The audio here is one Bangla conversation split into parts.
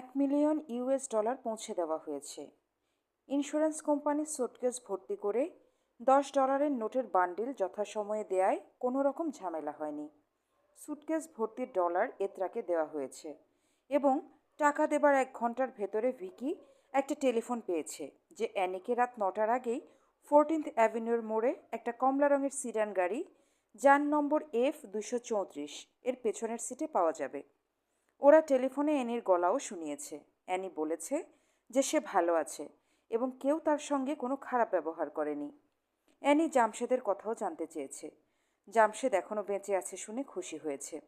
এক মিলিয়ন ইউএস ডলার পৌঁছে দেওয়া হয়েছে। ইন্স্যুরেন্স কোম্পানি সুটকেস ভর্তি করে দশ ডলারের নোটের বান্ডিল যথাসময়ে দেয়ায় কোনো রকম ঝামেলা হয়নি। সুটকেস ভর্তির ডলার এত্রাকে দেওয়া হয়েছে এবং টাকা দেবার এক ঘণ্টার ভেতরে ভিকি একটা টেলিফোন পেয়েছে যে অ্যানিকে রাত নটার আগেই ফোরটিন্থ অ্যাভিনিউর মোড়ে একটা কমলা রঙের সিডান গাড়ি যান নম্বর এফ দুশো চৌত্রিশ, এর পেছনের সিটে পাওয়া যাবে। ওরা টেলিফোনে অ্যানির গলাও শুনিয়েছে। অ্যানি বলেছে যে সে ভালো আছে এবং কেউ তার সঙ্গে কোনো খারাপ ব্যবহার করেনি। অ্যানি জামশেদের কথাও জানতে চেয়েছে। জামশেদ এখনও বেঁচে আছে শুনে খুশি হয়েছে।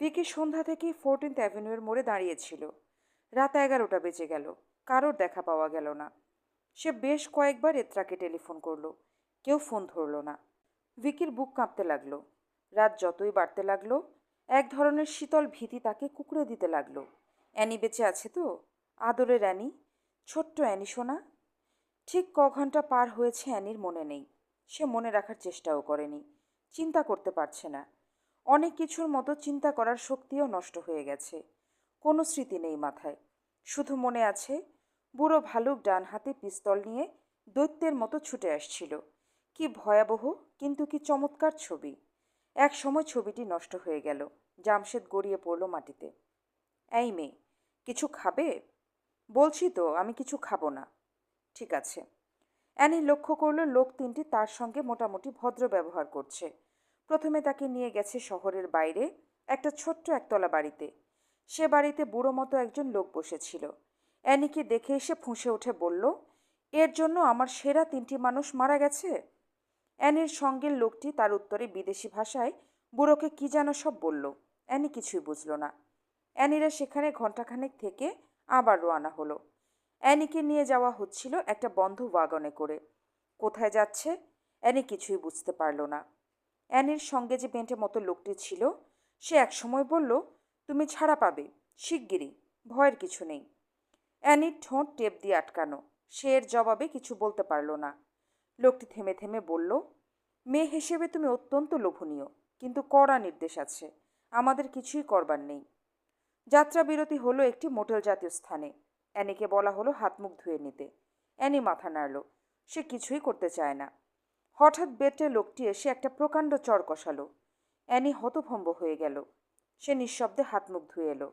ভিকি সন্ধ্যা থেকেই ফোরটিন্থ অ্যাভিনিউয়ের মোড়ে দাঁড়িয়েছিল। রাত এগারোটা বেজে গেল। কারোর দেখা পাওয়া গেল না। সে বেশ কয়েকবার এত্রাকে টেলিফোন করল। কেউ ফোন ধরলো না। ভিকির বুক কাঁপতে লাগল। রাত যতই বাড়তে লাগল এক ধরনের শীতল ভীতি তাকে কুকুরে দিতে লাগল। অ্যানি বেঁচে আছে তো? আদরের অ্যানি? ছোট্ট অ্যানি, সোনা? ঠিক ক ঘণ্টা পার হয়েছে অ্যানির মনে নেই। সে মনে রাখার চেষ্টাও করেনি। চিন্তা করতে পারছে না। অনেক কিছুর মতো চিন্তা করার শক্তিও নষ্ট হয়ে গেছে। কোনো স্মৃতি নেই মাথায়। শুধু মনে আছে, বুড়ো ভালুক ডান হাতে পিস্তল নিয়ে দৈত্যের মতো ছুটে আসছিল। কি ভয়াবহ, কিন্তু কি চমৎকার ছবি। এক সময় ছবিটি নষ্ট হয়ে গেল। জামশেদ গড়িয়ে পড়ল মাটিতে। এই মেয়ে, কিছু খাবে? বলছি তো, আমি কিছু খাব না। ঠিক আছে। অ্যানি লক্ষ্য করল লোক তিনটি তার সঙ্গে মোটামুটি ভদ্র ব্যবহার করছে। প্রথমে তাকে নিয়ে গেছে শহরের বাইরে, একটা ছোট্ট একতলা বাড়িতে। সে বাড়িতে বুড়ো মতো একজন লোক বসেছিল। অ্যানিকে দেখে এসে ফুঁসে উঠে বলল, এর জন্য আমার সেরা তিনটি মানুষ মারা গেছে? অ্যানির সঙ্গের লোকটি তার উত্তরে বিদেশি ভাষায়, বুড়োকে কি যেন সব বলল? অ্যানি কিছুই বুঝল না। অ্যানিরা সেখানে ঘণ্টাখানেক থেকে আবার রোয়ানা হলো। অ্যানিকে নিয়ে যাওয়া হচ্ছিল একটা বন্ধ ওয়াগনে করে। কোথায় যাচ্ছে? অ্যানি কিছুই বুঝতে পারল না। অ্যানির সঙ্গে যে বেঁটে মতো লোকটি ছিল, সে একসময় বলল, তুমি ছাড়া পাবে, শিগগিরই, ভয়ের কিছু নেই। অ্যানির ঠোঁট টেপ দিয়ে আটকানো। সে এর জবাবে কিছু বলতে পারল না। লোকটি থেমে থেমে বলল, মেয়ে হিসেবে তুমি অত্যন্ত লোভনীয়, কিন্তু কড়া নির্দেশ আছে, আমাদের কিছুই করবার নেই। যাত্রা বিরতি হলো একটি মোটেল জাতীয় স্থানে। অ্যানিকে বলা হলো হাত মুখ ধুয়ে নিতে। অ্যানি মাথা নাড়ল, সে কিছুই করতে চায় না। হঠাৎ বেটে লোকটি এসে একটা প্রকাণ্ড চর কষালো। অ্যানি হতভম্ব হয়ে গেল। সে নিঃশব্দে হাত মুখ ধুয়ে এলো।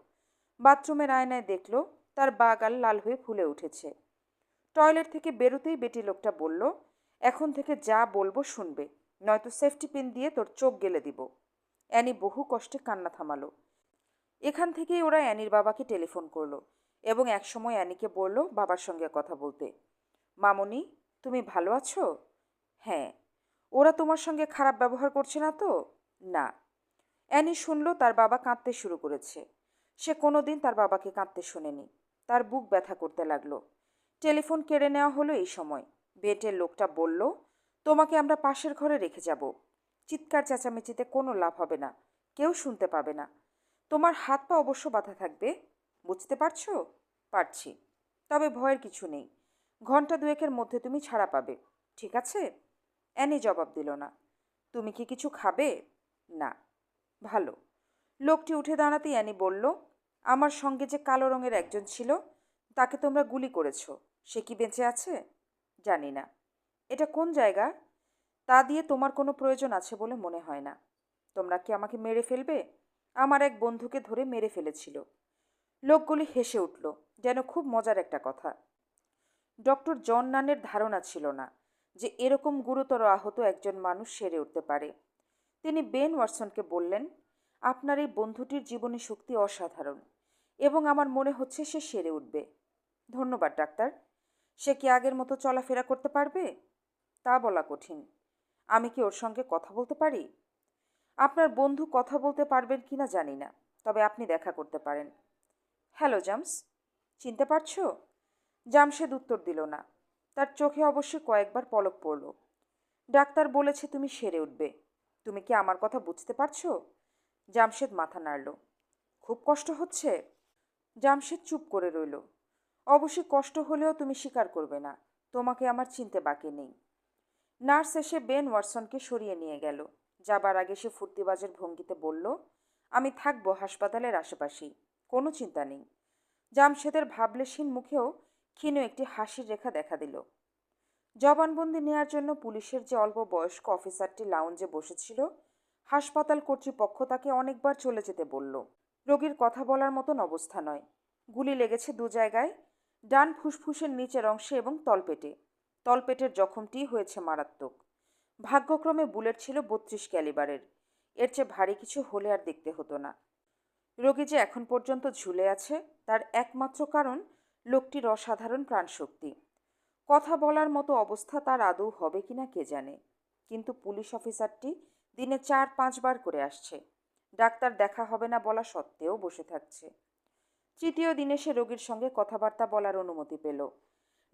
বাথরুমের আয়নায় দেখল, তার বাগাল লাল হয়ে ফুলে উঠেছে। টয়লেট থেকে বেরোতেই বেটি লোকটা বলল এখন থেকে যা বলব শুনবে। নয়তো সেফটি পিন দিয়ে তোর চোখ গেলে দিব। অ্যানি বহু কষ্টে কান্না থামালো। এখান থেকেই ওরা অ্যানির বাবাকে টেলিফোন করল এবং একসময় অ্যানিকে বলল বাবার সঙ্গে কথা বলতে। মামনি, তুমি ভালো আছো? হ্যাঁ। ওরা তোমার সঙ্গে খারাপ ব্যবহার করছে না তো? না। অ্যানি শুনল তার বাবা কাঁদতে শুরু করেছে। সে কোনো দিন তার বাবাকে কাঁদতে শোনেনি। তার বুক ব্যথা করতে লাগল। টেলিফোন কেড়ে নেওয়া হলো এই সময়। বেটের লোকটা বলল, তোমাকে আমরা পাশের ঘরে রেখে যাব। চিৎকার চেঁচামেচিতে কোনো লাভ হবে না, কেউ শুনতে পাবে না। তোমার হাত পা অবশ্য বাধা থাকবে, বুঝতে পারছ? পারছি। তবে ভয়ের কিছু নেই। ঘণ্টা দুয়েকের মধ্যে তুমি ছাড়া পাবে, ঠিক আছে? অ্যানি জবাব দিল না। তুমি কি কিছু খাবে? না। ভালো। লোকটি উঠে দাঁড়াতেই অ্যানি বলল, আমার সঙ্গে যে কালো রঙের একজন ছিল, তাকে তোমরা গুলি করেছ, সে কি বেঁচে আছে? জানি না। এটা কোন জায়গা? তা দিয়ে তোমার কোনো প্রয়োজন আছে বলে মনে হয় না। তোমরা কি আমাকে মেরে ফেলবে? আমার এক বন্ধুকে ধরে মেরে ফেলেছিল। লোকগুলি হেসে উঠল, যেন খুব মজার একটা কথা। ডক্টর জন নানের ধারণা ছিল না যে এরকম গুরুতর আহত একজন মানুষ সেরে উঠতে পারে। তিনি বেন ওয়াটসনকে বললেন, আপনার এই বন্ধুটির জীবনী শক্তি অসাধারণ এবং আমার মনে হচ্ছে সে সেরে উঠবে। ধন্যবাদ, ডাক্তার। সে কি আগের মতো চলাফেরা করতে পারবে? তা বলা কঠিন। আমি কি ওর সঙ্গে কথা বলতে পারি? আপনার বন্ধু কথা বলতে পারবেন কি না জানি না, তবে আপনি দেখা করতে পারেন। Hello, Jams. চিনতে পারছ? জামশেদ উত্তর দিল না। তার চোখে অবশ্যই কয়েকবার পলক পড়ল। ডাক্তার বলেছে তুমি সেরে উঠবে। তুমি কি আমার কথা বুঝতে পারছ? জামশেদ মাথা নাড়ল। খুব কষ্ট হচ্ছে। জামশেদ চুপ করে রইল। অবশ্যই কষ্ট হলেও তুমি স্বীকার করবে না। তোমাকে আমার চিনতে বাকি নেই। নার্স এসে বেন ওয়াটসনকে সরিয়ে নিয়ে গেল। যাবার আগে সে ফুর্তিবাজের ভঙ্গিতে বলল, আমি থাকব হাসপাতালের আশেপাশেই। কোনো চিন্তা নেই। জামশেদের ভাবলেশীন মুখেও ক্ষীণ একটি হাসির রেখা দেখা দিল। জবানবন্দি নেয়ার জন্য পুলিশের যে অল্প বয়স্ক অফিসারটি লাউঞ্জে বসেছিল, হাসপাতাল কর্তৃপক্ষ তাকে অনেকবার চলে যেতে বলল। রোগীর কথা বলার মতন অবস্থা নয়। গুলি লেগেছে দু জায়গায় ডান ফুসফুসের নিচের অংশে এবং তলপেটে। তলপেটের জখমটি হয়েছে মারাত্মক। ভাগ্যক্রমে বুলেট ছিল বত্রিশ ক্যালিবারের। এর চেয়ে ভারী কিছু হলে আর দেখতে হতো না। রোগী যে এখন পর্যন্ত ঝুলে আছে, তার একমাত্র কারণ লোকটির অসাধারণ প্রাণশক্তি। কথা বলার মতো অবস্থা তার আদৌ হবে কিনা কে জানে। কিন্তু পুলিশ অফিসারটি দিনে চার পাঁচবার করে আসছে। ডাক্তার দেখা হবে না বলা সত্ত্বেও বসে থাকছে। তৃতীয় দিনে সে রোগীর সঙ্গে কথাবার্তা বলার অনুমতি পেল।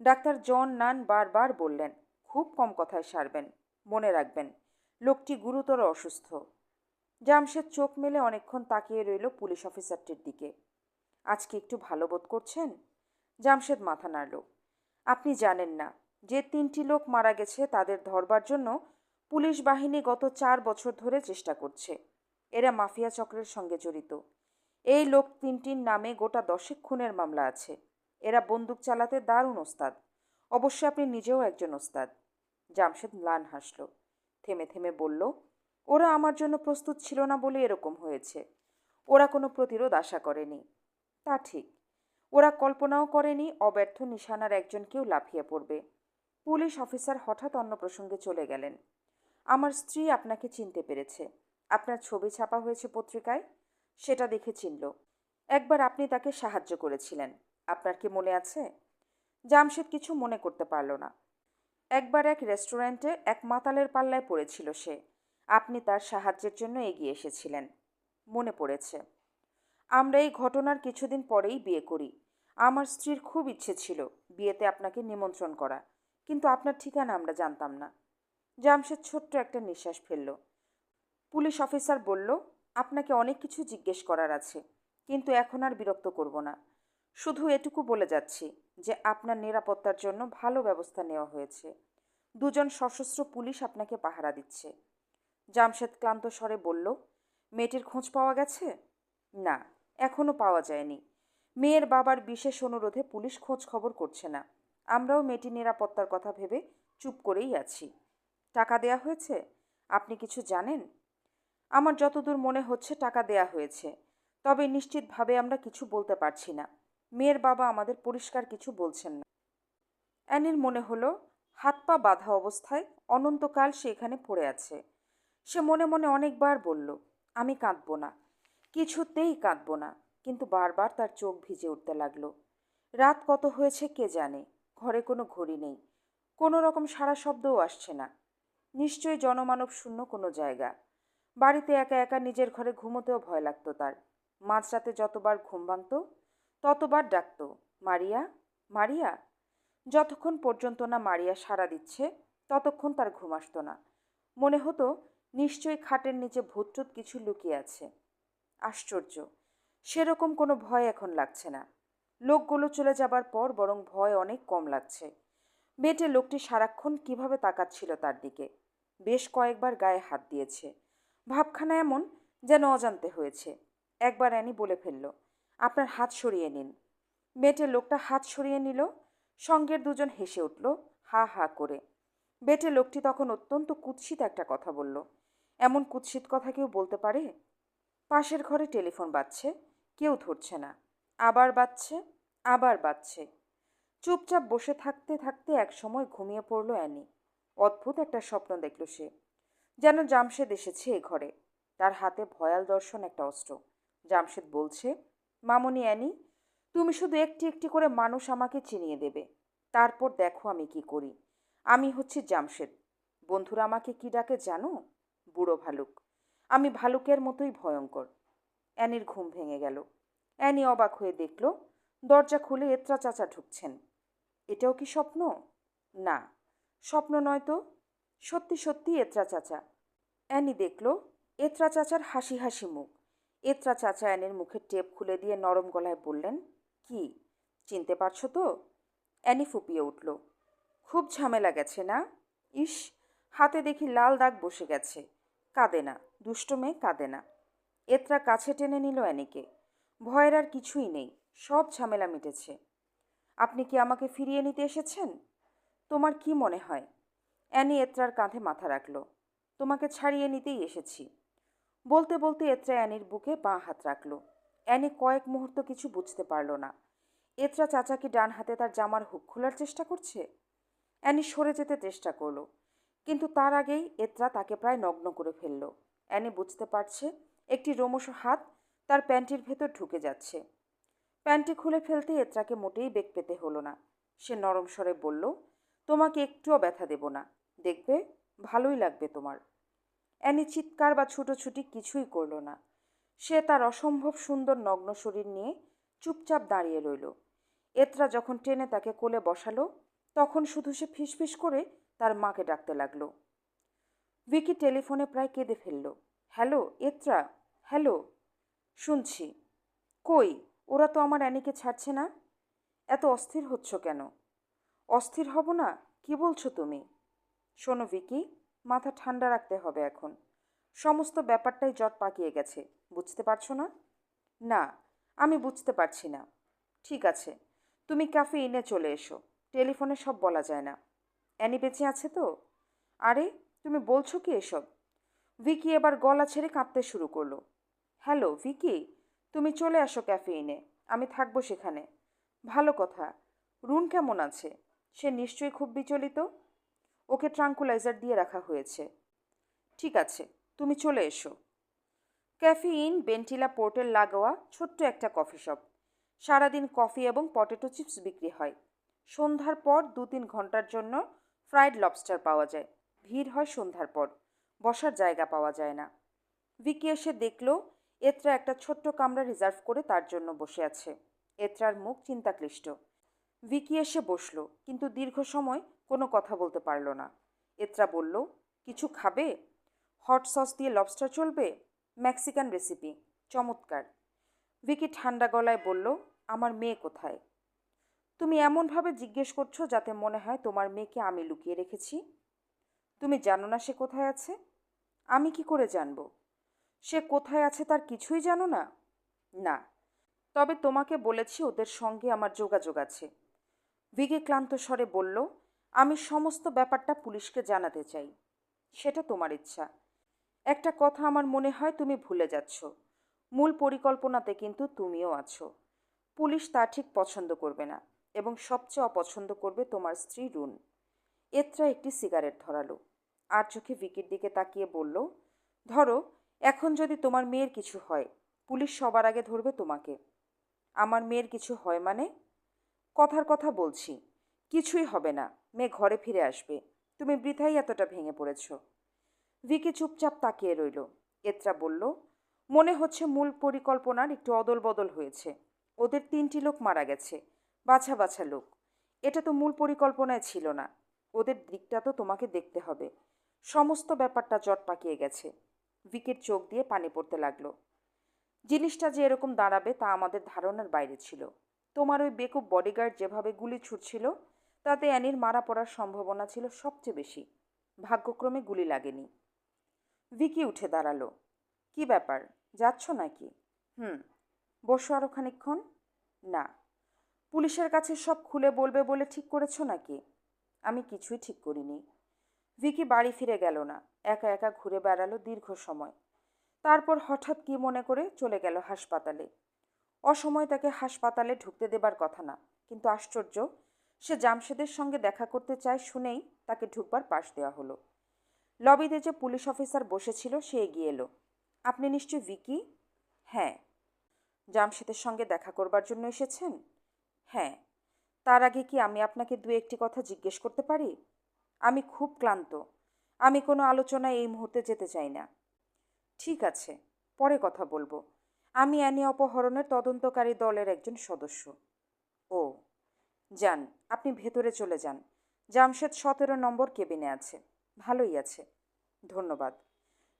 ডাক্তার জন নান বারবার বললেন, খুব কম কথায় সারবেন, মনে রাখবেন, লোকটি গুরুতর অসুস্থ। জামশেদ চোখ মেলে অনেকক্ষণ তাকিয়ে রইল পুলিশ অফিসারটির দিকে। আজকে একটু ভালো বোধ করছেন? জামশেদ মাথা নাড়ল। আপনি জানেন না, যে তিনটি লোক মারা গেছে তাদের ধরবার জন্য পুলিশ বাহিনী গত চার বছর ধরে চেষ্টা করছে। এরা মাফিয়া চক্রের সঙ্গে জড়িত। এই লোক তিনটির নামে গোটা দশেক খুনের মামলা আছে। এরা বন্দুক চালাতে দারুণ ওস্তাদ। অবশ্য আপনি নিজেও একজন ওস্তাদ। জামশেদ ম্লান হাসল। থেমে থেমে বলল, ওরা আমার জন্য প্রস্তুত ছিল না বলে এরকম হয়েছে। ওরা কোনো প্রতিরোধ আশা করেনি। তা ঠিক। ওরা কল্পনাও করেনি অব্যর্থ নিশানার একজনকেও লাফিয়ে পড়বে। পুলিশ অফিসার হঠাৎ অন্য প্রসঙ্গে চলে গেলেন। আমার স্ত্রী আপনাকে চিনতে পেরেছে। আপনার ছবি ছাপা হয়েছে পত্রিকায়। সেটা দেখে চিনল। একবার আপনি তাকে সাহায্য করেছিলেন। আপনার কি মনে আছে? জামশেদ কিছু মনে করতে পারল না। একবার এক রেস্টুরেন্টে এক মাতালের পাল্লায় পড়েছিল সে। আপনি তার সাহায্যের জন্য এগিয়ে এসেছিলেন। মনে পড়েছে। আমরা এই ঘটনার কিছুদিন পরেই বিয়ে করি। আমার স্ত্রীর খুব ইচ্ছে ছিল বিয়েতে আপনাকে নিমন্ত্রণ করা। কিন্তু আপনার ঠিকানা আমরা জানতাম না। জামশেদ ছোট্ট একটা নিঃশ্বাস ফেলল। পুলিশ অফিসার বলল আপনাকে অনেক কিছু জিজ্ঞেস করার আছে, কিন্তু এখন আর বিরক্ত করব না। শুধু এটুকু বলে যাচ্ছি যে আপনার নিরাপত্তার জন্য ভালো ব্যবস্থা নেওয়া হয়েছে। দুজন সশস্ত্র পুলিশ আপনাকে পাহারা দিচ্ছে। জামশেদ ক্লান্ত স্বরে বলল, মেয়েটির খোঁজ পাওয়া গেছে? না এখনও পাওয়া যায়নি। মেয়ের বাবার বিশেষ অনুরোধে পুলিশ খোঁজ খবর করছে না। আমরাও মেয়েটির নিরাপত্তার কথা ভেবে চুপ করেই আছি। টাকা দেয়া হয়েছে? আপনি কিছু জানেন? আমার যতদূর মনে হচ্ছে টাকা দেয়া হয়েছে। তবে নিশ্চিতভাবে আমরা কিছু বলতে পারছি না। মেয়ের বাবা আমাদের পরিষ্কার কিছু বলছেন না। অ্যানির মনে হলো, হাত পা বাঁধা অবস্থায় অনন্তকাল সে এখানে পড়ে আছে। সে মনে মনে অনেকবার বলল, আমি কাঁদব না। কিছুতেই কাঁদব না। কিন্তু বারবার তার চোখ ভিজে উঠতে লাগল। রাত কত হয়েছে কে জানে? ঘরে কোনো ঘড়ি নেই। কোনো রকম সারা শব্দও আসছে না। নিশ্চয়ই জনমানব শূন্য কোনো জায়গা। বাড়িতে একা একা নিজের ঘরে ঘুমোতেও ভয় লাগতো তার। মাঝরাতে যতবার ঘুম ভাঙত, ততবার ডাকত, মারিয়া মারিয়া। যতক্ষণ পর্যন্ত না মারিয়া সাড়া দিচ্ছে, ততক্ষণ তার ঘুম আসতো না। মনে হতো, নিশ্চয়ই খাটের নিচে ভূতটুত কিছু লুকিয়ে আছে। আশ্চর্য, সেরকম কোনো ভয় এখন লাগছে না। লোকগুলো চলে যাবার পর বরং ভয় অনেক কম লাগছে। বেটে লোকটি সারাক্ষণ কীভাবে তাকাচ্ছিল তার দিকে। বেশ কয়েকবার গায়ে হাত দিয়েছে। ভাবখানা এমন যেন অজান্তে হয়েছে। একবার অ্যানি বলে ফেলল, আপনার হাত সরিয়ে নিন। বেটে লোকটা হাত সরিয়ে নিল, সঙ্গের দুজন হেসে উঠল, হা হা করে। বেটে লোকটি তখন অত্যন্ত কুৎসিত একটা কথা বলল। এমন কুৎসিত কথা কেউ বলতে পারে? পাশের ঘরে টেলিফোন বাজছে, কেউ ধরছে না। আবার বাজছে আবার বাজছে। চুপচাপ বসে থাকতে থাকতে এক সময় ঘুমিয়ে পড়ল অ্যানি। অদ্ভুত একটা স্বপ্ন দেখল সে। যেন জামশেদ এসেছে এ ঘরে। তার হাতে ভয়াল দর্শন একটা অস্ত্র। জামশেদ বলছে, মামনি অ্যানি, তুমি শুধু একটি একটি করে মানুষ আমাকে চিনিয়ে দেবে। তারপর দেখো আমি কি করি। আমি হচ্ছি জামশেদ। বন্ধুরা আমাকে কি ডাকে জানো? বুড়ো ভালুক। আমি ভালুকের মতোই ভয়ঙ্কর। অ্যানির ঘুম ভেঙে গেল। অ্যানি অবাক হয়ে দেখল, দরজা খুলে এত্রা চাচা ঢুকছেন। এটাও কি স্বপ্ন? না। স্বপ্ন নয় তো? সত্যি সত্যি এত্রা চাচা। অ্যানি দেখল, এত্রা চাচার হাসি হাসি মুখ। এত্রা চাচা অ্যানির মুখের টেপ খুলে দিয়ে নরম গলায় বললেন, কি, চিনতে পারছ তো? অ্যানি ফুপিয়ে উঠল, খুব ঝামেলা গেছে না? ইস, হাতে দেখি লাল দাগ বসে গেছে। কাঁদে না, দুষ্ট মেয়ে কাঁদে না। এত্রা কাছে টেনে নিল অ্যানিকে, ভয়ের আর কিছুই নেই, সব ঝামেলা মিটেছে। আপনি কি আমাকে ফিরিয়ে নিতে এসেছেন? তোমার কি মনে হয়? অ্যানি এত্রার কাঁধে মাথা রাখল। তোমাকে ছাড়িয়ে নিতেই এসেছি। বলতে বলতে এত্রা অ্যানির বুকে বাঁ হাত রাখল। অ্যানি কয়েক মুহূর্ত কিছু বুঝতে পারল না। এত্রা চাচা কি ডান হাতে তার জামার হুক খোলার চেষ্টা করছে? অ্যানি সরে যেতে চেষ্টা করল, কিন্তু তার আগেই এত্রা তাকে প্রায় নগ্ন করে ফেলল। অ্যানি বুঝতে পারছে একটি রোমশ হাত তার প্যান্টির ভেতর ঢুকে যাচ্ছে। প্যান্টি খুলে ফেলতে এত্রাকে মোটেই বেগ পেতে হলো না। সে নরম স্বরে বলল তোমাকে একটুও ব্যথা দেব না। দেখবে, ভালোই লাগবে তোমার। অ্যানি চিৎকার বা ছুটোছুটি কিছুই করল না। সে তার অসম্ভব সুন্দর নগ্ন শরীর নিয়ে চুপচাপ দাঁড়িয়ে রইল। এত্রা যখন ট্রেনে তাকে কোলে বসালো, তখন শুধু সে ফিসফিস করে তার মাকে ডাকতে লাগল। ভিকি টেলিফোনে প্রায় কেঁদে ফেলল, হ্যালো, এত্রা, হ্যালো, শুনছি। কই? ওরা তো আমার অ্যানিকে ছাড়ছে না? এত অস্থির হচ্ছ কেন? অস্থির হব না? কি বলছো তুমি? শোনো ভিকি, মাথা ঠান্ডা রাখতে হবে এখন। সমস্ত ব্যাপারটাই জট পাকিয়ে গেছে, বুঝতে পারছ না? না, আমি বুঝতে পারছি না। ঠিক আছে, তুমি ক্যাফে ইনে চলে এসো, টেলিফোনে সব বলা যায় না। অ্যানি বেঁচে আছে তো? আরে, তুমি বলছো কি এসব? ভিকি এবার গলা ছেড়ে কাঁদতে শুরু করল। হ্যালো, ভিকি, তুমি চলে আসো ক্যাফেইনে, আমি থাকব সেখানে। ভালো কথা, রুন কেমন আছে? সে নিশ্চয়ই খুব বিচলিত? ওকে ট্রাঙ্কুলাইজার দিয়ে রাখা হয়েছে। ঠিক আছে, তুমি চলে এসো। ক্যাফি ইন বেন্টিলা পোর্টের লাগোয়া, ছোট্ট একটা কফি শপ। সারাদিন কফি এবং পটেটো চিপস বিক্রি হয়। সন্ধ্যার পর দু তিন ঘণ্টার জন্য ফ্রাইড লবস্টার পাওয়া যায়। ভিড় হয় সন্ধ্যার পর। বসার জায়গা পাওয়া যায় না। ভিকি এসে দেখল, এত্রা একটা ছোট্ট কামরা রিজার্ভ করে তার জন্য বসে আছে। এত্রার মুখ চিন্তাক্লিষ্ট। ভিকি এসে বসল, কিন্তু দীর্ঘ সময় কোনো কথা বলতে পারল না। এত্রা বলল, কিছু খাবে? হট সস দিয়ে লবস্টার চলবে? মেক্সিকান রেসিপি চমৎকার। ভিকি ঠান্ডা গলায় বলল, আমার মেয়ে কোথায়? তুমি এমনভাবে জিজ্ঞেস করছ যাতে মনে হয় তোমার মেয়েকে আমি লুকিয়ে রেখেছি? তুমি জানো না সে কোথায় আছে? আমি কি করে জানব? সে কোথায় আছে তার কিছুই জানো না? না, তবে তোমাকে বলেছি ওদের সঙ্গে আমার যোগাযোগ আছে। ভিগে ক্লান্ত স্বরে বলল, আমি সমস্ত ব্যাপারটা পুলিশকে জানাতে চাই। সেটা তোমার ইচ্ছা। একটা কথা আমার মনে হয় তুমি ভুলে যাচ্ছ। মূল পরিকল্পনাতে কিন্তু তুমিও আছো। পুলিশ তা ঠিক পছন্দ করবে না এবং সবচেয়ে অপছন্দ করবে তোমার স্ত্রী রুন। এত্রা একটি সিগারেট ধরালো। আর চোখে ভিকির দিকে তাকিয়ে বলল, ধরো, এখন যদি তোমার মেয়ের কিছু হয়, পুলিশ সবার আগে ধরবে তোমাকে। আমার মেয়ের কিছু হয় মানে কথার কথা বলছি। কিছুই হবে না। মেয়ে ঘরে ফিরে আসবে। তুমি বৃথাই এতটা ভেঙে পড়েছ। ভিকি চুপচাপ তাকিয়ে রইল। এত্রা বলল, মনে হচ্ছে মূল পরিকল্পনার একটু অদল বদল হয়েছে। ওদের তিনটি লোক মারা গেছে। বাছা বাছা লোক। এটা তো মূল পরিকল্পনায় ছিল না। ওদের দিকটা তো তোমাকে দেখতে হবে। সমস্ত ব্যাপারটা জট পাকিয়ে গেছে। ভিকের চোখ দিয়ে পানি পড়তে লাগল। জিনিসটা যে এরকম দাঁড়াবে তা আমাদের ধারণার বাইরে ছিল। তোমার ওই বেকুব বডিগার্ড যেভাবে গুলি ছুটছিল তাতে অ্যানির মারা পড়ার সম্ভাবনা ছিল সবচেয়ে বেশি। ভাগ্যক্রমে গুলি লাগেনি। ভিকি উঠে দাঁড়াল। কি ব্যাপার? যাচ্ছ নাকি? হুম। বসো আরও খানিক্ষণ না। পুলিশের কাছে সব খুলে বলবে বলে ঠিক করেছ নাকি? আমি কিছুই ঠিক করিনি। ভিকি বাড়ি ফিরে গেল না। একা একা ঘুরে বেড়ালো দীর্ঘ সময়। তারপর হঠাৎ কি মনে করে চলে গেল হাসপাতালে। অসময় তাকে হাসপাতালে ঢুকতে দেবার কথা না। কিন্তু আশ্চর্য, সে জামশেদের সঙ্গে দেখা করতে চায় শুনেই তাকে ঢুকবার পাশ দেওয়া হলো। লবিতে যে পুলিশ অফিসার বসেছিল, সে এগিয়ে এলো। আপনি নিশ্চয় ভিকি? হ্যাঁ। জামশেদের সঙ্গে দেখা করবার জন্য এসেছেন? হ্যাঁ। তার আগে কি আমি আপনাকে দু একটি কথা জিজ্ঞেস করতে পারি? আমি খুব ক্লান্ত। আমি কোনো আলোচনায় এই মুহূর্তে যেতে চাই না। ঠিক আছে, পরে কথা বলব। আমি অ্যানি অপহরণের তদন্তকারী দলের একজন সদস্য। ও, যান, আপনি ভেতরে চলে যান। জামশেদ সতেরো নম্বর কেবিনে আছে। ভালোই আছে। ধন্যবাদ।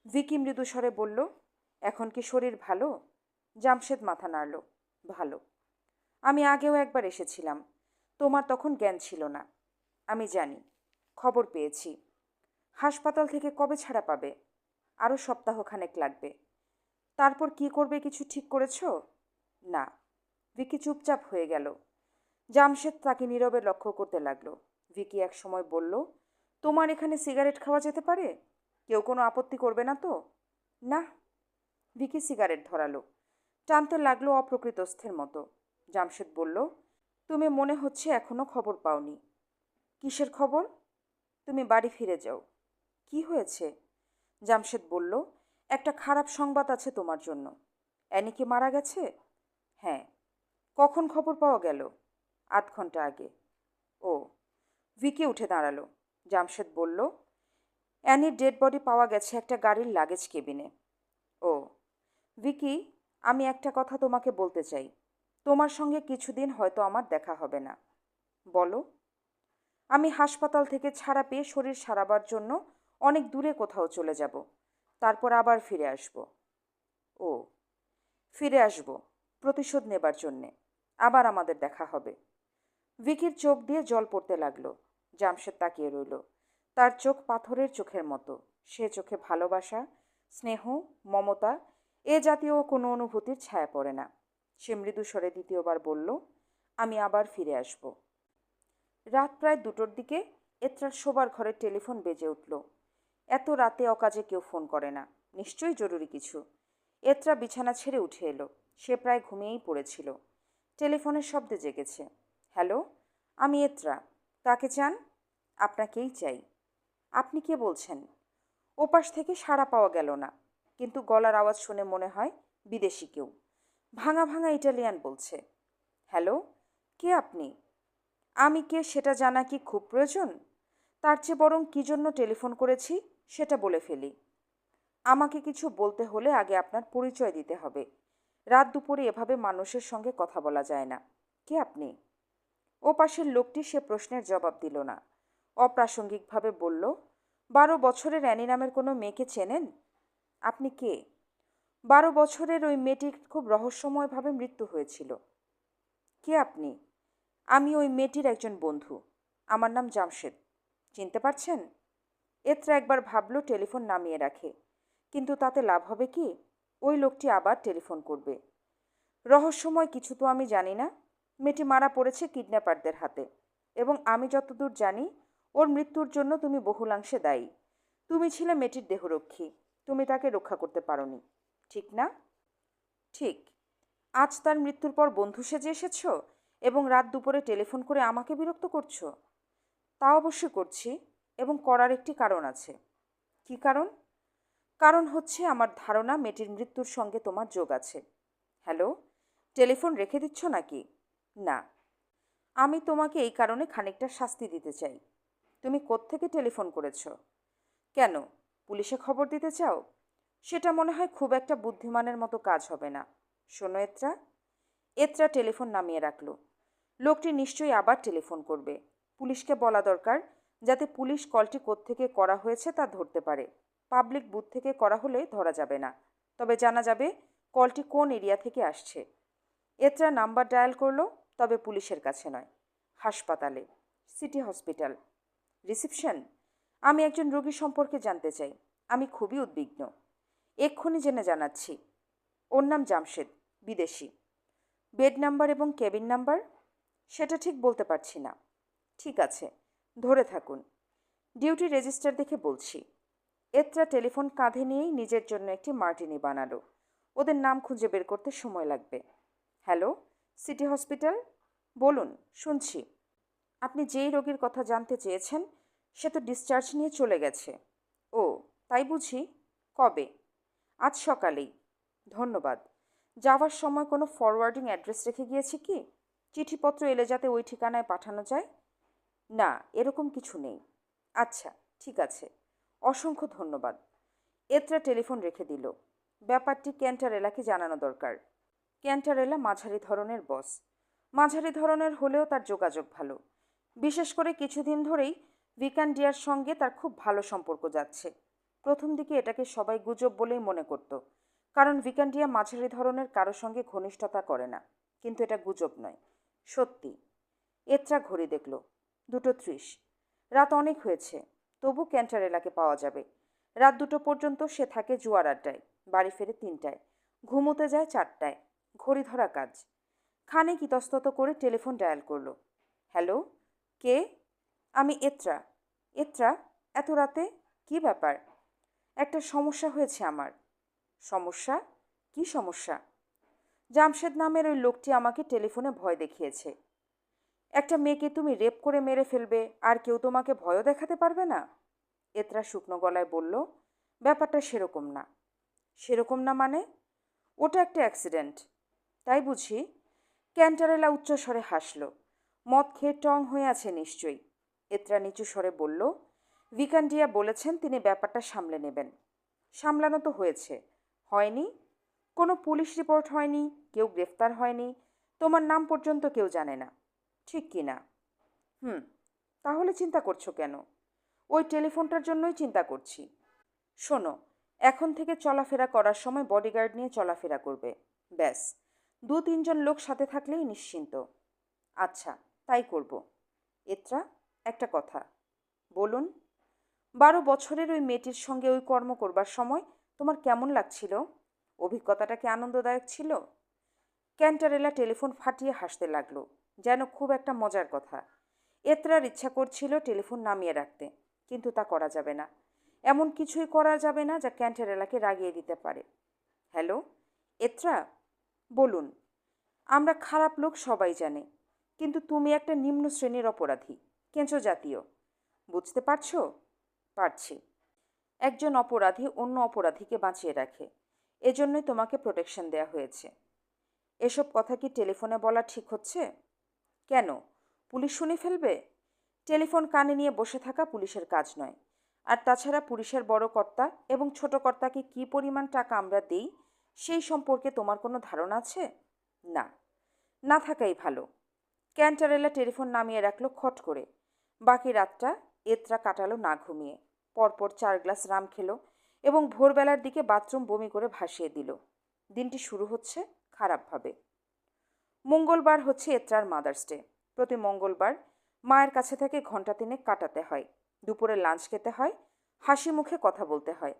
ভিকি মৃদুস্বরে বলল, এখন কি শরীর ভালো? জামশেদ মাথা নাড়ল, ভালো। আমি আগেও একবার এসেছিলাম। তোমার তখন জ্ঞান ছিল না। আমি জানি, খবর পেয়েছি। হাসপাতাল থেকে কবে ছাড়া পাবে? আরও সপ্তাহখানেক লাগবে। তারপর কি করবে কিছু ঠিক করেছ? না। ভিকি চুপচাপ হয়ে গেল। জামশেদ তাকে নীরবে লক্ষ্য করতে লাগল। ভিকি এক সময় বলল, তোমার এখানে সিগারেট খাওয়া যেতে পারে? কেউ কোনো আপত্তি করবে না তো? না। ভিকি সিগারেট ধরালো। টানতে লাগল অপ্রকৃতস্থের মতো। জামশেদ বলল, তুমি মনে হচ্ছে এখনও খবর পাওনি। কিসের খবর? তুমি বাড়ি ফিরে যাও। কি হয়েছে? জামশেদ বলল একটা খারাপ সংবাদ আছে তোমার জন্য। অ্যানি কি মারা গেছে? হ্যাঁ। কখন খবর পাওয়া গেল? আধ ঘণ্টা আগে। ও, ভিকি উঠে দাঁড়াল। জামশেদ বলল, অ্যানির ডেড বডি পাওয়া গেছে একটা গাড়ির লাগেজ কেবিনে। ও, ভিকি, আমি একটা কথা তোমাকে বলতে চাই। তোমার সঙ্গে কিছুদিন হয়তো আমার দেখা হবে না। বলো, আমি হাসপাতাল থেকে ছাড়া পেয়ে শরীর সারাবার জন্য অনেক দূরে কোথাও চলে যাব। তারপর আবার ফিরে আসব। ও, ফিরে আসব, প্রতিশোধ নেবার জন্যে। আবার আমাদের দেখা হবে। ভিকির চোখ দিয়ে জল পড়তে লাগল। জামশেদ তাকিয়ে রইল। তার চোখ পাথরের চোখের মতো। সে চোখে ভালোবাসা, স্নেহ, মমতা, এ জাতীয় কোনো অনুভূতির ছায়া পড়ে না। সে মৃদু স্বরে দ্বিতীয়বার বলল, আমি আবার ফিরে আসব। রাত প্রায় দুটোর দিকে, এত্রার শোবার ঘরে টেলিফোন বেজে উঠল। এত রাতে অকাজে কেউ ফোন করে না। নিশ্চয়ই জরুরি কিছু। এত্রা বিছানা ছেড়ে উঠে এলো। সে প্রায় ঘুমিয়েই পড়েছিল। টেলিফোনের শব্দে জেগেছে। হ্যালো, আমি এত্রা। তাকে চান? আপনাকেই চাই। আপনি কে বলছেন? ওপাশ থেকে সাড়া পাওয়া গেল না। কিন্তু গলার আওয়াজ শুনে মনে হয় বিদেশি কেউ। ভাঙা ভাঙা ইটালিয়ান বলছে। হ্যালো, কে আপনি? আমি কে সেটা জানা কি খুব প্রয়োজন? তার চেয়ে বরং কী জন্য টেলিফোন করেছি? সেটা বলে ফেলি। আমাকে কিছু বলতে হলে আগে আপনার পরিচয় দিতে হবে। রাত দুপুরে এভাবে মানুষের সঙ্গে কথা বলা যায় না। কে আপনি? ও পাশের লোকটি সে প্রশ্নের জবাব দিল না। অপ্রাসঙ্গিকভাবে বলল, বারো বছরের অ্যানি নামের কোনো মেয়েকে চেনেন? আপনি কে? বারো বছরের ওই মেয়েটির খুব রহস্যময়ভাবে মৃত্যু হয়েছিল। কে আপনি? আমি ওই মেয়েটির একজন বন্ধু। আমার নাম জামশেদ। চিনতে পারছেন? এত্রা একবার ভাবলো টেলিফোন নামিয়ে রাখে। কিন্তু তাতে লাভ হবে কি? ওই লোকটি আবার টেলিফোন করবে। রহস্যময় কিছু তো আমি জানি না। মেয়েটি মারা পড়েছে কিডন্যাপারদের হাতে। এবং আমি যতদূর জানি, ওর মৃত্যুর জন্য তুমি বহুলাংশে দায়ী। তুমি ছিলে মেয়েটির দেহরক্ষী। তুমি তাকে রক্ষা করতে পারোনি। ঠিক না? ঠিক। আজ তার মৃত্যুর পর বন্ধু সেজে এসেছ? এবং রাত দুপুরে টেলিফোন করে আমাকে বিরক্ত করছ? তা অবশ্যই করছি। এবং করার একটি কারণ আছে। কি কারণ? কারণ হচ্ছে আমার ধারণা মেয়েটির মৃত্যুর সঙ্গে তোমার যোগ আছে। হ্যালো? টেলিফোন রেখে দিচ্ছ নাকি? না। আমি তোমাকে এই কারণে খানিকটা শাস্তি দিতে চাই। তুমি কোত্থেকে টেলিফোন করেছ? কেন? পুলিশে খবর দিতে চাও? সেটা মনে হয় খুব একটা বুদ্ধিমানের মতো কাজ হবে না। শোনো এত্রা। এত্রা টেলিফোন নামিয়ে রাখল। লোকটি নিশ্চয়ই আবার টেলিফোন করবে। পুলিশকে বলা দরকার যাতে পুলিশ কলটি কোত্থেকে করা হয়েছে তা ধরতে পারে। পাবলিক বুথ থেকে করা হলে ধরা যাবে না। তবে জানা যাবে কলটি কোন এরিয়া থেকে আসছে। এত্রা নাম্বার ডায়াল করল, তবে পুলিশের কাছে নয়। হাসপাতালে, সিটি হসপিটাল। রিসিপশন? আমি একজন রোগী সম্পর্কে জানতে চাই। আমি খুবই উদ্বিগ্ন। এক্ষুনি জেনে জানাচ্ছি। ওর নাম জামশেদ, বিদেশি। বেড নাম্বার এবং কেবিন নাম্বার? সেটা ঠিক বলতে পারছি না। ঠিক আছে। ধরে থাকুন। ডিউটি রেজিস্টার দেখে বলছি, এত্রা টেলিফোন কাঁধে নিয়েই নিজের জন্য একটি মার্টিনি বানালো। ওদের নাম খুঁজে বের করতে সময় লাগবে। Hello, city hospital? বলুন, শুনছি। আপনি যেই রোগীর কথা জানতে চেয়েছেন, সে তো ডিসচার্জ নিয়ে চলে গেছে। ও, তাই বুঝি? কবে? আজ সকালেই। ধন্যবাদ। যাওয়ার সময় কোনো ফরওয়ার্ডিং অ্যাড্রেস রেখে গিয়েছে কি? চিঠিপত্র এলে যাতে ওই ঠিকানায় পাঠানো যায়? না, এরকম কিছু নেই। আচ্ছা ঠিক আছে। অসংখ্য ধন্যবাদ। এত্রা টেলিফোন রেখে দিল। ব্যাপারটি ক্যান্টারেলাকে জানানো দরকার। ক্যান্টারেলা মাঝারি ধরনের বস। মাঝারি ধরনের হলেও তার যোগাযোগ ভালো। বিশেষ করে কিছুদিন ধরেই ভিকান্ডিয়ার সঙ্গে তার খুব ভালো সম্পর্ক যাচ্ছে। প্রথম দিকে এটাকে সবাই গুজব বলেই মনে করত, কারণ ভিকান্ডিয়া মাঝারি ধরনের কারও সঙ্গে ঘনিষ্ঠতা করে না। কিন্তু এটা গুজব নয়। সত্যি। এত্রা ঘড়ি দেখল। দুটো ত্রিশ। রাত অনেক হয়েছে, তবু ক্যান্টারেলাকে পাওয়া যাবে। রাত দুটো পর্যন্ত সে থাকে জুয়ার আড্ডায়, বাড়ি ফেরে তিনটায়। ঘুমোতে যায় চারটায়, ঘড়ি ধরা কাজ। খানিক ইতস্তত করে টেলিফোন ডায়াল করল। হ্যালো, কে? আমি এত্রা। এত্রা, এত রাতে? কি ব্যাপার? একটা সমস্যা হয়েছে আমার। সমস্যা? কি সমস্যা? জামশেদ নামের ওই লোকটি আমাকে টেলিফোনে ভয় দেখিয়েছে। একটা মেয়েকে তুমি রেপ করে মেরে ফেলবে, আর কেউ তোমাকে ভয়ও দেখাতে পারবে না? এতরা শুকনো গলায় বলল, ব্যাপারটা সেরকম না। সেরকম না মানে? ওটা একটা অ্যাক্সিডেন্ট। তাই বুঝি? ক্যান্টারেলা উচ্চস্বরে হাসল, মদ খেয়ে টং হয়ে আছে নিশ্চয়ই। এতরা নিচু স্বরে বলল, ভিকান্ডিয়া বলেছেন তিনি ব্যাপারটা সামলে নেবেন। সামলানো তো হয়েছে। হয়নি? কোনো পুলিশ রিপোর্ট হয়নি? কেউ গ্রেফতার হয়নি? তোমার নাম পর্যন্ত কেউ জানে না। ঠিক কি না? হুম, তাহলে চিন্তা করছ কেন? ওই টেলিফোনটার জন্যই চিন্তা করছি। শোনো, এখন থেকে চলাফেরা করার সময় বডিগার্ড নিয়ে চলাফেরা করবে। ব্যাস, দু তিনজন লোক সাথে থাকলেই নিশ্চিন্ত। আচ্ছা তাই করব। এত্রা, একটা কথা। বলুন, বারো বছরের ওই মেয়েটির সঙ্গে ওই কর্ম করবার সময় তোমার কেমন লাগছিল? অভিজ্ঞতাটা কি আনন্দদায়ক ছিল? ক্যান্টারেলা টেলিফোন ফাটিয়ে হাসতে লাগল। যেন খুব একটা মজার কথা। এত্রার ইচ্ছা করছিল টেলিফোন নামিয়ে রাখতে, কিন্তু তা করা যাবে না। এমন কিছুই করা যাবে না যা ক্যান্টারেলাকে রাগিয়ে দিতে পারে। হ্যালো? এত্রা? বলুন। আমরা খারাপ লোক সবাই জানে, কিন্তু তুমি একটা নিম্ন শ্রেণির অপরাধী, কেঁচো জাতীয়। বুঝতে পারছ? পারছি। একজন অপরাধী অন্য অপরাধীকে বাঁচিয়ে রাখে। এজন্যই তোমাকে প্রোটেকশন দেয়া হয়েছে। এসব কথা কি টেলিফোনে বলা ঠিক হচ্ছে? কেন? পুলিশ শুনে ফেলবে? টেলিফোন কানে নিয়ে বসে থাকা পুলিশের কাজ নয়। আর তাছাড়া পুলিশের বড় কর্তা এবং ছোট কর্তাকে কী পরিমাণ টাকা আমরা দিই, সেই সম্পর্কে তোমার কোনো ধারণা আছে? না। না থাকাই ভালো। ক্যান্টারেলা টেলিফোন নামিয়ে রাখল খট করে। বাকি রাতটা এত্রা কাটালো না ঘুমিয়ে। পরপর চার গ্লাস রাম খেলো এবং ভোরবেলার দিকে বাথরুম বমি করে ভাসিয়ে দিল। দিনটি শুরু হচ্ছে খারাপভাবে। মঙ্গলবার হচ্ছে এত্রার মাদার্স ডে প্রতি মঙ্গলবার মায়ের কাছে থেকে ঘণ্টা তিনেক কাটাতে হয়। দুপুরে লাঞ্চ খেতে হয়, হাসি মুখে কথা বলতে হয়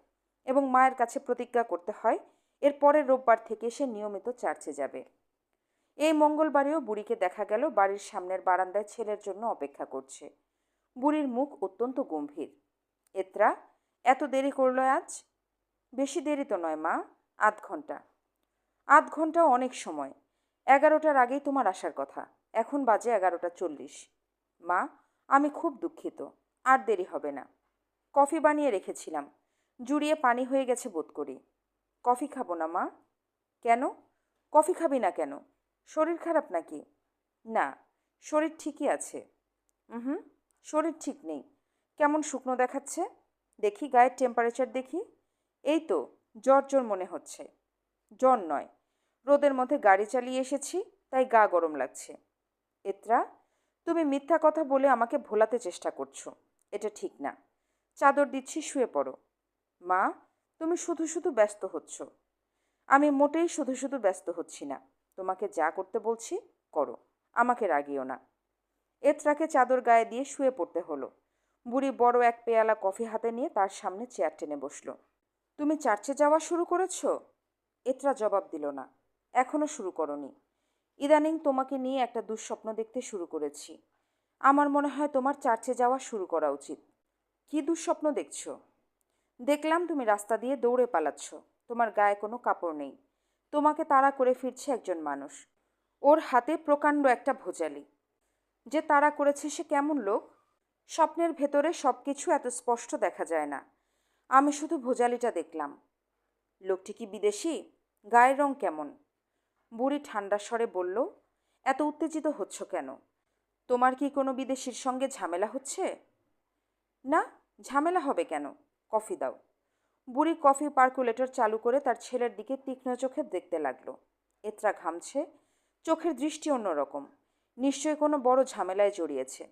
এবং মায়ের কাছে প্রতিজ্ঞা করতে হয়, এর পরের রোববার থেকে সে নিয়মিত চার্চে যাবে। এই মঙ্গলবারেও বুড়িকে দেখা গেল বাড়ির সামনের বারান্দায় ছেলের জন্য অপেক্ষা করছে। বুড়ির মুখ অত্যন্ত গম্ভীর। এত্রা, এত দেরি করল আজ? বেশি দেরি তো নয় মা, আধ ঘণ্টা আধ ঘণ্টা অনেক সময়। এগারোটার আগেই তোমার আসার কথা। এখন বাজে এগারোটা চল্লিশ। মা, আমি খুব দুঃখিত। আর দেরি হবে না। কফি বানিয়ে রেখেছিলাম। জুড়িয়ে পানি হয়ে গেছে বোধ করি। কফি খাব না, মা? কেন? কফি খাবি না কেন? শরীর খারাপ নাকি? না, শরীর ঠিকই আছে। হুম, শরীর ঠিক নেই। কেমন শুকনো দেখাচ্ছে? দেখি গায়ের টেম্পারেচার দেখি। এই তো জ্বর জ্বর মনে হচ্ছে। জ্বর নয় রোদের মধ্যে গাড়ি চালিয়ে এসেছি, তাই গা গরম লাগছে। এত্রা, তুমি মিথ্যা কথা বলে আমাকে ভোলাতে চেষ্টা করছ। এটা ঠিক না। চাদর দিচ্ছি, শুয়ে পড়ো। মা, তুমি শুধু শুধু ব্যস্ত হচ্ছ। আমি মোটেই শুধু শুধু ব্যস্ত হচ্ছি না। তোমাকে যা করতে বলছি, করো। আমাকে রাগিও না। এত্রাকে চাদর গায়ে দিয়ে শুয়ে পড়তে হলো। বুড়ি বড় এক পেয়ালা কফি হাতে নিয়ে তার সামনে চেয়ার টেনে বসল। তুমি চার্চে যাওয়া শুরু করেছ? এত্রা জবাব দিল না। এখনও শুরু করনি। ইদানিং তোমাকে নিয়ে একটা দুঃস্বপ্ন দেখতে শুরু করেছি। আমার মনে হয় তোমার চার্চে যাওয়া শুরু করা উচিত। কি দুঃস্বপ্ন দেখছ? দেখলাম তুমি রাস্তা দিয়ে দৌড়ে পালাচ্ছ। তোমার গায়ে কোনো কাপড় নেই। তোমাকে তাড়া করে ফিরছে একজন মানুষ। ওর হাতে প্রকাণ্ড একটা ভোজালি। যে তাড়া করেছে সে কেমন লোক? স্বপ্নের ভেতরে সব কিছু এত স্পষ্ট দেখা যায় না। আমি শুধু ভোজালিটা দেখলাম। লোকটি কি বিদেশি? গায়ের রং কেমন? বুড়ি ঠান্ডা স্বরে বলল, এত উত্তেজিত হচ্ছ কেন? তোমার কি কোনো বিদেশির সঙ্গে ঝামেলা হচ্ছে? না, ঝামেলা হবে কেন? কফি দাও। বুড়ি কফি পার্কুলেটর চালু করে তার ছেলের দিকে তীক্ষ্ণ চোখে দেখতে লাগল। এত্রা ঘামছে, চোখের দৃষ্টি অন্যরকম। নিশ্চয়ই কোনো বড় ঝামেলায় জড়িয়েছে।